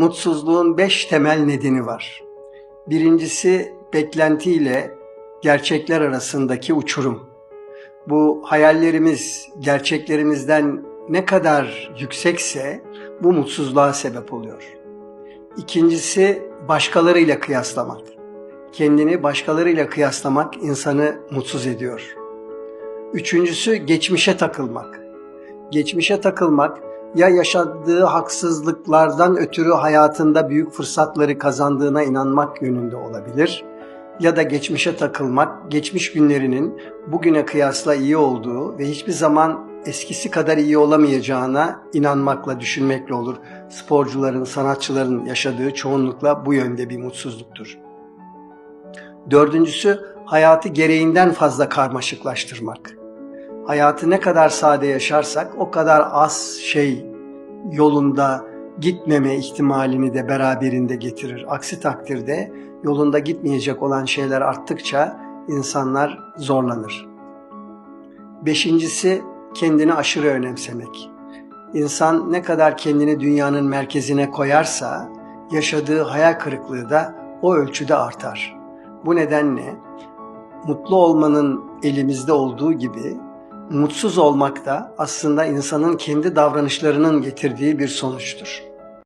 Mutsuzluğun beş temel nedeni var. Birincisi beklentiyle gerçekler arasındaki uçurum. Bu hayallerimiz gerçeklerimizden ne kadar yüksekse bu mutsuzluğa sebep oluyor. İkincisi başkalarıyla kıyaslamak. Kendini başkalarıyla kıyaslamak insanı mutsuz ediyor. Üçüncüsü geçmişe takılmak. Geçmişe takılmak ya yaşadığı haksızlıklardan ötürü hayatında büyük fırsatları kazandığına inanmak yönünde olabilir. Ya da geçmişe takılmak, geçmiş günlerinin bugüne kıyasla iyi olduğu ve hiçbir zaman eskisi kadar iyi olamayacağına inanmakla, düşünmekle olur. Sporcuların, sanatçıların yaşadığı çoğunlukla bu yönde bir mutsuzluktur. Dördüncüsü hayatı gereğinden fazla karmaşıklaştırmak. Hayatı ne kadar sade yaşarsak o kadar az şey yolunda gitmeme ihtimalini de beraberinde getirir. Aksi takdirde yolunda gitmeyecek olan şeyler arttıkça insanlar zorlanır. Beşincisi kendini aşırı önemsemek. İnsan ne kadar kendini dünyanın merkezine koyarsa yaşadığı hayal kırıklığı da o ölçüde artar. Bu nedenle mutlu olmanın elimizde olduğu gibi mutsuz olmak da aslında insanın kendi davranışlarının getirdiği bir sonuçtur.